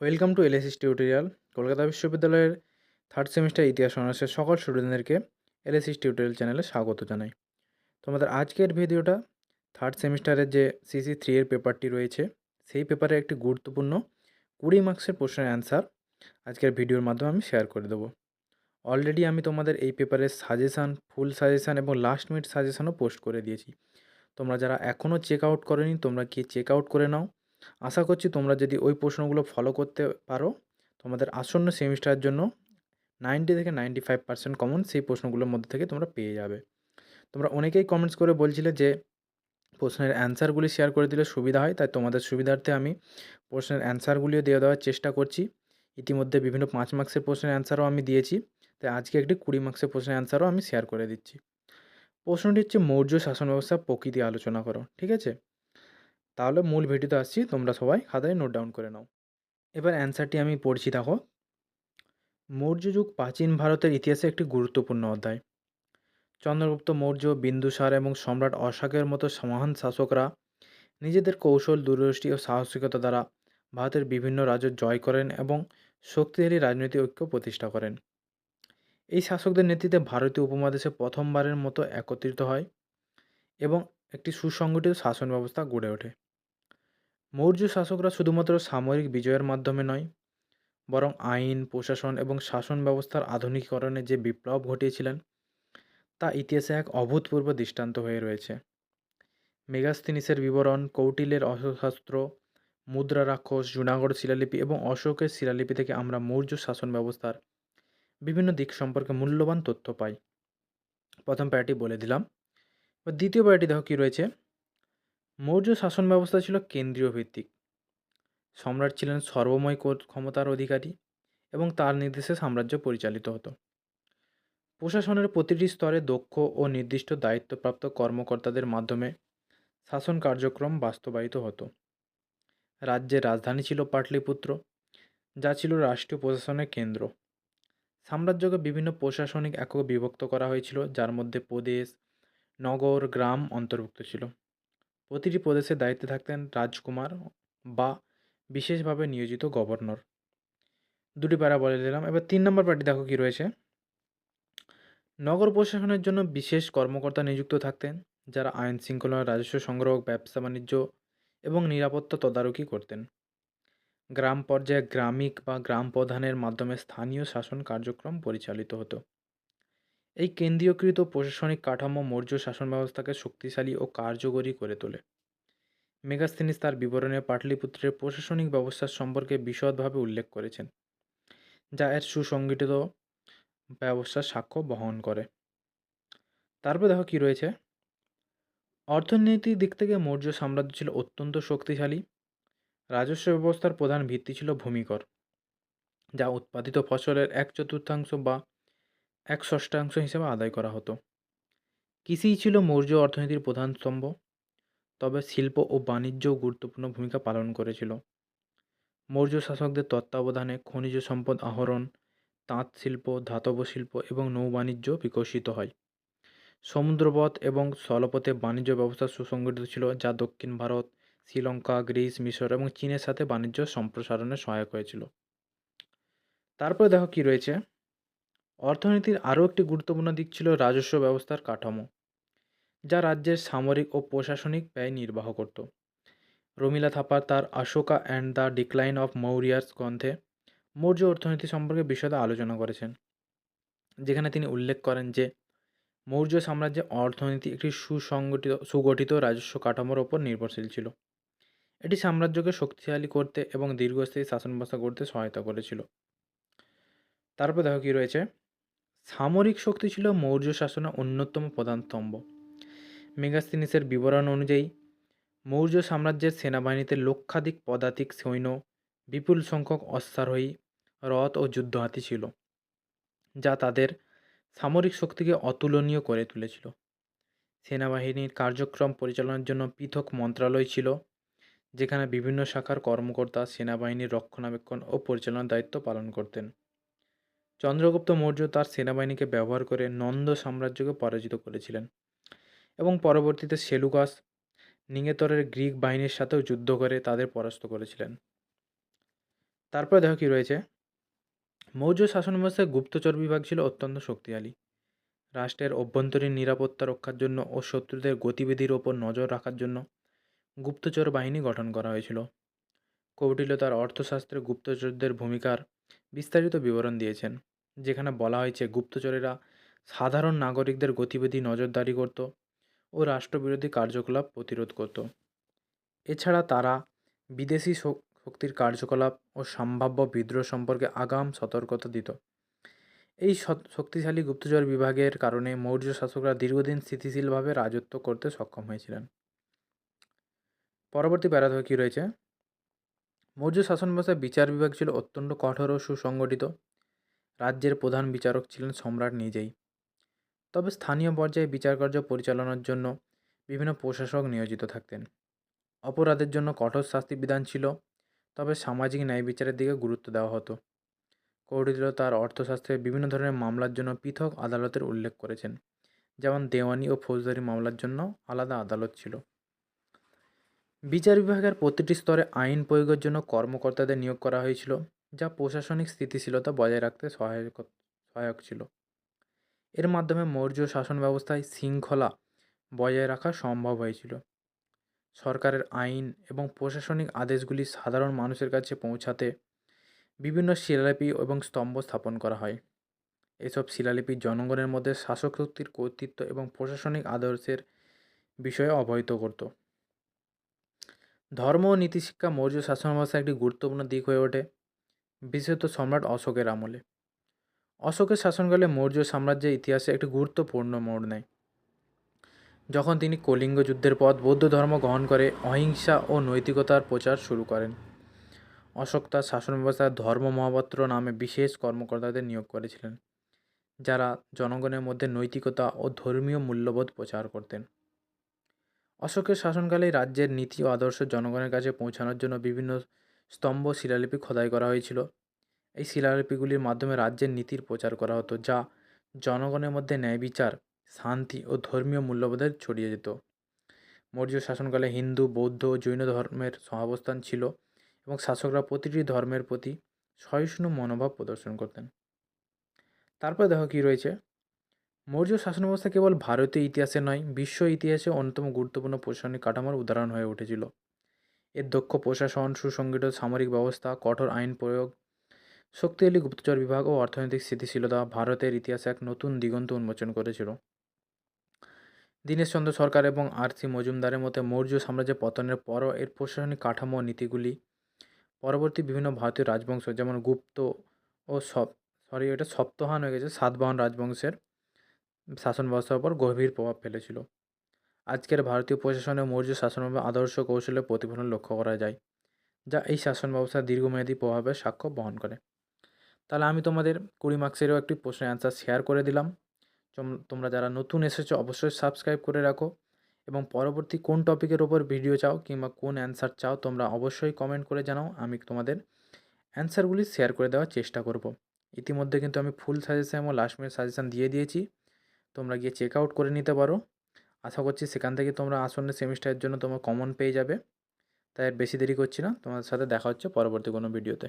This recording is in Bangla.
Welcome to LSS tutorial Kolkata বিশ্ববিদ্যালয়ের থার্ড সেমিস্টার ইতিহাস অনার্সের সকল স্টুডেন্টদেরকে এলএসএস টিউটোরিয়াল চ্যানেলে স্বাগত জানাই। তোমাদের আজকের ভিডিওটা থার্ড সেমিস্টারের যে সিসি থ্রি এর পেপারটি রয়েছে, সেই পেপারে একটি গুরুত্বপূর্ণ কুড়ি মার্কসের প্রশ্নের অ্যান্সার আজকের ভিডিওর মাধ্যমে আমি শেয়ার করে দেবো। অলরেডি আমি তোমাদের এই পেপারের সাজেশান ফুল সাজেশান এবং লাস্ট মিনিট সাজেশানও পোস্ট করে দিয়েছি। তোমরা যারা এখনও চেক আউট করোনি, তোমরা কি চেক আউট করে নাও। আশা করছি তোমরা যদি ওই প্রশ্নগুলো ফলো করতে পারো, তোমাদের আসন্ন সেমিস্টারের জন্য নাইনটি থেকে নাইনটি ফাইভ পার্সেন্ট কমন সেই প্রশ্নগুলোর মধ্যে থেকে তোমরা পেয়ে যাবে। তোমরা অনেকেই কমেন্টস করে বলছিলে যে প্রশ্নের অ্যান্সারগুলি শেয়ার করে দিলে সুবিধা হয়, তাই তোমাদের সুবিধার্থে আমি প্রশ্নের অ্যান্সারগুলিও দিয়ে দেওয়ার চেষ্টা করছি। ইতিমধ্যে বিভিন্ন পাঁচ মার্ক্সের প্রশ্নের অ্যান্সারও আমি দিয়েছি, তাই আজকে একটি কুড়ি মার্ক্সের প্রশ্নের অ্যান্সারও আমি শেয়ার করে দিচ্ছি। প্রশ্নটি হচ্ছে মৌর্য শাসন ব্যবস্থার প্রকৃতি আলোচনা করো, ঠিক আছে? তাহলে মূল ভিডিওতে আসছি, তোমরা সবাই খাতায় নোট ডাউন করে নাও। এবার অ্যান্সারটি আমি পড়ছি, দেখো। মৌর্য যুগ প্রাচীন ভারতের ইতিহাসে একটি গুরুত্বপূর্ণ অধ্যায়। চন্দ্রগুপ্ত মৌর্য বিন্দুসার এবং সম্রাট অশাকের মতো মহান শাসকরা নিজেদের কৌশল, দূরদৃষ্টি ও সাহসিকতা দ্বারা ভারতের বিভিন্ন রাজ্য জয় করেন এবং শক্তিশালী রাজনৈতিক ঐক্য প্রতিষ্ঠা করেন। এই শাসকদের নেতৃত্বে ভারতীয় উপমহাদেশে প্রথমবারের মতো একত্রিত হয় এবং একটি সুসংগঠিত শাসন ব্যবস্থা গড়ে ওঠে। মৌর্য শাসকরা শুধুমাত্র সামরিক বিজয়ের মাধ্যমে নয়, বরং আইন, প্রশাসন এবং শাসন ব্যবস্থার আধুনিকীকরণে যে বিপ্লব ঘটিয়েছিলেন, তা ইতিহাসে এক অভূতপূর্ব দৃষ্টান্ত হয়ে রয়েছে। মেগাস্তিনিসের বিবরণ, কৌটিলের অস্ত্রশস্ত্র, মুদ্রা রাক্ষস, জুনাগড় শিলালিপি এবং অশোকের শিলালিপি থেকে আমরা মৌর্য শাসন ব্যবস্থার বিভিন্ন দিক সম্পর্কে মূল্যবান তথ্য পাই। প্রথম প্যারাটি বলে দিলাম। দ্বিতীয় প্যারাটি দেখো কী রয়েছে? মৌর্য শাসন ব্যবস্থা ছিল কেন্দ্রীয় ভিত্তিক। সম্রাট ছিলেন সর্বময় ক্ষমতার অধিকারী এবং তার নির্দেশে সাম্রাজ্য পরিচালিত হতো। প্রশাসনের প্রতিটি স্তরে দক্ষ ও নির্দিষ্ট দায়িত্বপ্রাপ্ত কর্মকর্তাদের মাধ্যমে শাসন কার্যক্রম বাস্তবায়িত হতো। রাজ্যের রাজধানী ছিল পাটলিপুত্র, যা ছিল রাষ্ট্রীয় প্রশাসনের কেন্দ্র। সাম্রাজ্যকে বিভিন্ন প্রশাসনিক একক বিভক্ত করা হয়েছিল, যার মধ্যে প্রদেশ, নগর, গ্রাম অন্তর্ভুক্ত ছিল। প্রতিটি প্রদেশের দায়িত্বে থাকতেন রাজকুমার বা বিশেষভাবে নিয়োজিত গভর্নর। দুটি প্যারা বলে দিলাম। এবার তিন নম্বর প্যারাটি দেখো কী রয়েছে। নগর প্রশাসনের জন্য বিশেষ কর্মকর্তা নিযুক্ত থাকতেন, যারা আইন শৃঙ্খলা, রাজস্ব সংগ্রহ, ব্যবসা বাণিজ্য এবং নিরাপত্তা তদারকি করতেন। গ্রাম পর্যায়ে গ্রামিক বা গ্রাম প্রধানের মাধ্যমে স্থানীয় শাসন কার্যক্রম পরিচালিত হতো। এই কেন্দ্রীয়কৃত প্রশাসনিক কাঠামো মৌর্য শাসন ব্যবস্থাকে শক্তিশালী ও কার্যকরী করে তোলে। মেগাস্থিনিস তার বিবরণে পাটলিপুত্রের প্রশাসনিক ব্যবস্থার সম্পর্কে বিশদভাবে উল্লেখ করেছেন, যা এর সুসংগঠিত ব্যবস্থার সাক্ষ্য বহন করে। তারপর দেখো কী রয়েছে। অর্থনৈতিক দিক থেকে মৌর্য সাম্রাজ্য ছিল অত্যন্ত শক্তিশালী। রাজস্ব ব্যবস্থার প্রধান ভিত্তি ছিল ভূমিকর, যা উৎপাদিত ফসলের এক চতুর্থাংশ বা এক ষষ্ঠাংশ হিসেবে আদায় করা হতো। কৃষিই ছিল মৌর্য অর্থনীতির প্রধান স্তম্ভ, তবে শিল্প ও বাণিজ্যও গুরুত্বপূর্ণ ভূমিকা পালন করেছিল। মৌর্য শাসকদের তত্ত্বাবধানে খনিজ সম্পদ আহরণ, তাঁত শিল্প, ধাতব শিল্প এবং নৌবাণিজ্য বিকশিত হয়। সমুদ্রপথ এবং স্থলপথে বাণিজ্য ব্যবস্থা সুসংগঠিত ছিল, যা দক্ষিণ ভারত, শ্রীলঙ্কা, গ্রিস, মিশর এবং চীনের সাথে বাণিজ্য সম্প্রসারণে সহায়ক হয়েছিল। তারপরে দেখো কি রয়েছে। অর্থনীতির আরও একটি গুরুত্বপূর্ণ দিক ছিল রাজস্ব ব্যবস্থার কাঠামো, যা রাজ্যের সামরিক ও প্রশাসনিক ব্যয় নির্বাহ করত। রমিলা থাপার তার Asoka and the decline of Mauryas গ্রন্থে মৌর্য অর্থনীতি সম্পর্কে বিশদে আলোচনা করেছেন, যেখানে তিনি উল্লেখ করেন যে, মৌর্য সাম্রাজ্যে অর্থনীতি একটি সুসংগঠিত, সুগঠিত রাজস্ব কাঠামোর ওপর নির্ভরশীল ছিল। এটি সাম্রাজ্যকে শক্তিশালী করতে এবং দীর্ঘস্থায়ী শাসন ব্যবস্থা করতে সহায়তা করেছিল। তারপর দেখো কী রয়েছে। সামরিক শক্তি ছিল মৌর্য শাসনের অন্যতম প্রধান স্তম্ভ। মেগাস্তিনিসের বিবরণ অনুযায়ী, মৌর্য সাম্রাজ্যের সেনাবাহিনীতে লক্ষাধিক পদাতিক সৈন্য, বিপুল সংখ্যক অশ্বারোহী, রথ ও যুদ্ধহাতি ছিল, যা তাদের সামরিক শক্তিকে অতুলনীয় করে তুলেছিল। সেনাবাহিনীর কার্যক্রম পরিচালনার জন্য পৃথক মন্ত্রণালয় ছিল, যেখানে বিভিন্ন শাখার কর্মকর্তা সেনাবাহিনীর রক্ষণাবেক্ষণ ও পরিচালনার দায়িত্ব পালন করতেন। চন্দ্রগুপ্ত মৌর্য তার সেনাবাহিনীকে ব্যবহার করে নন্দ সাম্রাজ্যকে পরাজিত করেছিলেন এবং পরবর্তীতে সেলুকাস নিঙ্গেতরের গ্রিক বাহিনীর সাথেও যুদ্ধ করে তাদের পরাস্ত করেছিলেন। তারপরে দেখো কী রয়েছে। মৌর্য শাসন ব্যবস্থায় গুপ্তচর বিভাগ ছিল অত্যন্ত শক্তিশালী। রাষ্ট্রের অভ্যন্তরীণ নিরাপত্তা রক্ষার জন্য ও শত্রুদের গতিবিধির ওপর নজর রাখার জন্য গুপ্তচর বাহিনী গঠন করা হয়েছিল। কৌটিল্য তার অর্থশাস্ত্রে গুপ্তচরদের ভূমিকার বিস্তারিত বিবরণ দিয়েছেন, যেখানে বলা হয়েছে গুপ্তচরেরা সাধারণ নাগরিকদের গতিবিধি নজরদারি করত ও রাষ্ট্রবিরোধী কার্যকলাপ প্রতিরোধ করত। এছাড়া তারা বিদেশি শক- শক্তির কার্যকলাপ ও সম্ভাব্য বিদ্রোহ সম্পর্কে আগাম সতর্কতা দিত। এই শক্তিশালী গুপ্তচর বিভাগের কারণে মৌর্য শাসকরা দীর্ঘদিন স্থিতিশীলভাবে রাজত্ব করতে সক্ষম হয়েছিলেন। পরবর্তী প্যারাধ কী রয়েছে? মৌর্য শাসন ব্যবস্থায় বিচার বিভাগ ছিল অত্যন্ত কঠোর ও সুসংগঠিত। রাজ্যের প্রধান বিচারক ছিলেন সম্রাট নিজেই। তবে স্থানীয় পর্যায়ে বিচারকার্য পরিচালনার জন্য বিভিন্ন প্রশাসক নিয়োজিত থাকতেন। অপরাধের জন্য কঠোর শাস্তি বিধান ছিল, তবে সামাজিক ন্যায় বিচারের দিকে গুরুত্ব দেওয়া হতো। কৌটিল্য তার অর্থশাস্ত্রে বিভিন্ন ধরনের মামলার জন্য পৃথক আদালতের উল্লেখ করেছেন, যেমন দেওয়ানি ও ফৌজদারি মামলার জন্য আলাদা আদালত ছিল। বিচার বিভাগের প্রতিটি স্তরে আইন প্রয়োগের জন্য কর্মকর্তাদের নিয়োগ করা হয়েছিল, যা প্রশাসনিক স্থিতিশীলতা বজায় রাখতে সহায়ক সহায়ক ছিল। এর মাধ্যমে মৌর্য শাসন ব্যবস্থায় শৃঙ্খলা বজায় রাখা সম্ভব হয়েছিল। সরকারের আইন এবং প্রশাসনিক আদেশগুলি সাধারণ মানুষের কাছে পৌঁছাতে বিভিন্ন শিলালিপি এবং স্তম্ভ স্থাপন করা হয়। এসব শিলালিপি জনগণের মধ্যে শাসক শক্তির কর্তৃত্ব এবং প্রশাসনিক আদর্শের বিষয়ে অবহিত করত। ধর্ম ও নীতিশিক্ষা মৌর্য শাসন ব্যবস্থার একটি গুরুত্বপূর্ণ দিক হয়ে ওঠে, বিশেষত সম্রাট অশোকের আমলে। অশোকের শাসনকালে মৌর্য সাম্রাজ্যের ইতিহাসে একটি গুরুত্বপূর্ণ মোড় নেয়। যখন তিনি কলিঙ্গ যুদ্ধের পর বৌদ্ধ ধর্ম গ্রহণ করে অহিংসা ও নৈতিকতার প্রচার শুরু করেন। অশোক তার শাসন ব্যবস্থায় ধর্ম মহাপাত্র নামে বিশেষ কর্মকর্তাদের নিয়োগ করেছিলেন, যারা জনগণের মধ্যে নৈতিকতা ও ধর্মীয় মূল্যবোধ প্রচার করতেন। অশোকের শাসনকালে রাজ্যের নীতি ও আদর্শ জনগণের কাছে পৌঁছানোর জন্য বিভিন্ন স্তম্ভ শিলালিপি খোদাই করা হয়েছিল। এই শিলালিপিগুলির মাধ্যমে রাজ্যের নীতির প্রচার করা হতো, যা জনগণের মধ্যে ন্যায় বিচার শান্তি ও ধর্মীয় মূল্যবোধের ছড়িয়ে যেত মৌর্য শাসনকালে হিন্দু, বৌদ্ধ ও জৈন ধর্মের সহাবস্থান ছিল এবং শাসকরা প্রতিটি ধর্মের প্রতি সহিষ্ণু মনোভাব প্রদর্শন করতেন। তারপরে দেখো কী রয়েছে? মৌর্য শাসন ব্যবস্থা কেবল ভারতীয় ইতিহাসে নয়, বিশ্ব ইতিহাসে অন্যতম গুরুত্বপূর্ণ প্রশাসনিক কাঠামোর উদাহরণ হয়ে উঠেছিল। এর দক্ষ প্রশাসন, সুসংগঠিত সামরিক ব্যবস্থা, কঠোর আইন প্রয়োগ, শক্তিশালী গুপ্তচর বিভাগ ও অর্থনৈতিক স্থিতিশীলতা ভারতের ইতিহাসে এক নতুন দিগন্ত উন্মোচন করেছিল। দীনেশচন্দ্র সরকার এবং আর সি মজুমদারের মতে, মৌর্য সাম্রাজ্যের পতনের পরও এর প্রশাসনিক কাঠামো নীতিগুলি পরবর্তী বিভিন্ন ভারতীয় রাজবংশ, যেমন গুপ্ত ও সরি এটা সপ্তহান হয়ে গেছে, সাতবাহন রাজবংশের শাসন ব্যবস্থার উপর গভীর প্রভাব ফেলেছিল। আজকের ভারতীয় প্রশাসনে মৌর্য শাসন আদর্শ কৌশলে প্রতিফলন লক্ষ্য করা যায়, যা এই শাসন ব্যবস্থার দীর্ঘমেয়াদী প্রভাবের সাক্ষ্য বহন করে। তাহলে আমি তোমাদের কুড়ি মার্কসেরও একটি প্রশ্নের অ্যান্সার শেয়ার করে দিলাম। তোমরা যারা নতুন এসেছ অবশ্যই সাবস্ক্রাইব করে রাখো এবং পরবর্তী কোন টপিকের ওপর ভিডিও চাও কিংবা কোন অ্যান্সার চাও তোমরা অবশ্যই কমেন্ট করে জানাও, আমি তোমাদের অ্যান্সারগুলি শেয়ার করে দেওয়ার চেষ্টা করব। ইতিমধ্যে কিন্তু আমি ফুল সাজেশন এবং লাস্ট মিনিট সাজেশান দিয়ে দিয়েছি। তোমরা গিয়ে চেক আউট করে নিতে পারো। আশা করছি সেখান থেকে তোমরা আসন্ন সেমিস্টারের জন্য তোমার কমন পেয়ে যাবে। তাই বেশি দেরি করছি না। তোমাদের সাথে দেখা হচ্ছে পরবর্তী কোনো ভিডিওতে